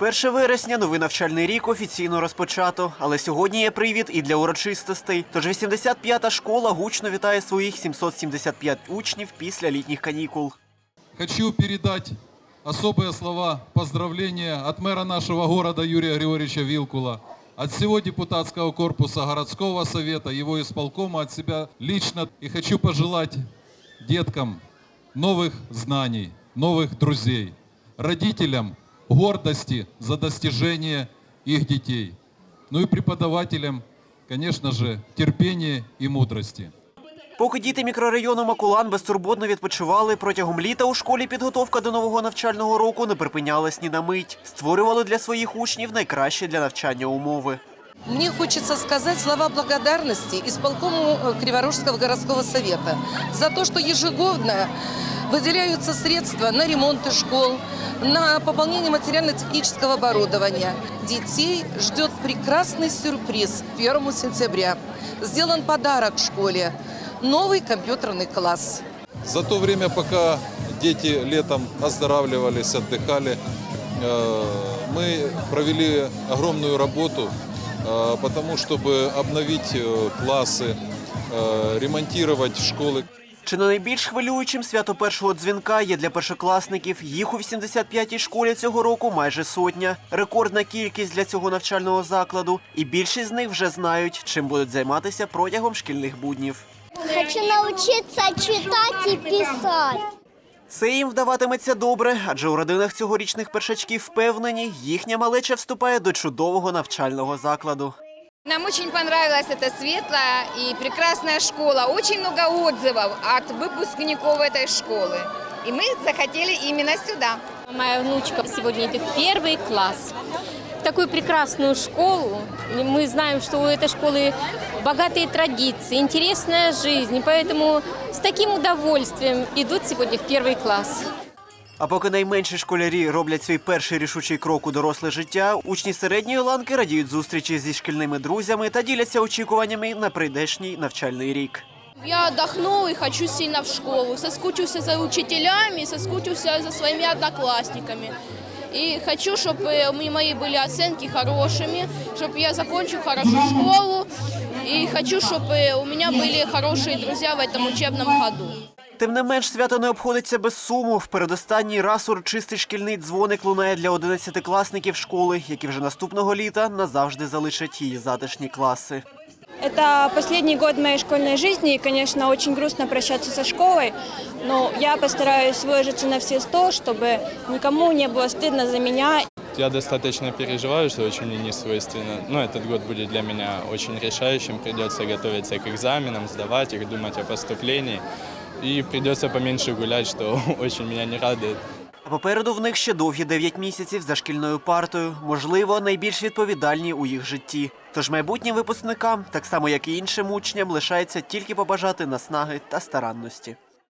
1 вересня новий навчальний рік офіційно розпочато, але сьогодні є привід і для урочистостей. Тож 85-та школа гучно вітає своїх 775 учнів після літніх канікул. Хочу передать особые слова поздравления от мэра нашего города Юрия Григорьевича Вилкула, от всего депутатского корпуса городского совета, его исполкома, от себя лично. И хочу пожелать деткам новых знаний, новых друзей, родителям гордости за достижения их детей, ну и преподавателям, конечно же, терпения и мудрости. Поки діти мікрорайону Макулан безтурботно відпочивали протягом літа у школі підготовка до нового навчального року не припинялась ні на мить. Створювали для своїх учнів найкращі для навчання умови. Мне хочется сказать слова благодарности исполкому э, Криворожского городского совета за то, что ежегодно выделяются средства на ремонты школ, на пополнение материально-технического оборудования. Детей ждет прекрасный сюрприз 1 сентября. Сделан подарок школе – новый компьютерный класс. За то время, пока дети летом оздоравливались, отдыхали, э, мы провели огромную работу э, потому, чтобы обновить э, классы, ремонтировать школы. Чи не найбільш хвилюючим свято першого дзвінка є для першокласників? Їх у 85-й школі цього року майже сотня. Рекордна кількість для цього навчального закладу. І більшість з них вже знають, чим будуть займатися протягом шкільних буднів. Хочу научиться читать и писать. Це їм вдаватиметься добре, адже у родинах цьогорічних першачків впевнені, їхня малеча вступає до чудового навчального закладу. Нам очень понравилась эта светлая и прекрасная школа. Очень много отзывов от выпускников этой школы. И мы захотели именно сюда. Моя внучка сегодня идет в первый класс. В такую прекрасную школу. Мы знаем, что у этой школы богатые традиции, интересная жизнь. Поэтому с таким удовольствием идут сегодня в первый класс. А поки найменші школярі роблять свій перший рішучий крок у доросле життя, учні середньої ланки радіють зустрічі зі шкільними друзями та діляться очікуваннями на прийдешній навчальний рік. Я отдохну и хочу сильно в школу. Соскучился за учителями, соскучился за своими одноклассниками. И хочу, чтобы мои были оценки хорошими, чтобы я закончил хорошо школу. И хочу, чтобы у меня были хорошие друзья в этом учебном году. Тим не менш, свято не обходиться без суму. В передостанній раз урочистий шкільний дзвоник лунає для одинадцятикласників школи, які вже наступного літа назавжди залишать її затишні класи. Это последний год моей школьной жизни, и, конечно, очень грустно прощаться со школой, но я постараюсь выложиться на все сто, чтобы никому не было стыдно за меня. Я достаточно переживаю, что очень мне не свойственно. Но этот год будет для меня очень решающим. Придется готовиться к экзаменам, сдавать их, думать о поступлении. И придется поменьше гулять, что очень меня не радует. А попереду в них ще довгі 9 місяців за шкільною партою, можливо, найбільш відповідальні у їх житті. Тож майбутнім випускникам, так само як і іншим учням, лишається тільки побажати наснаги та старанності.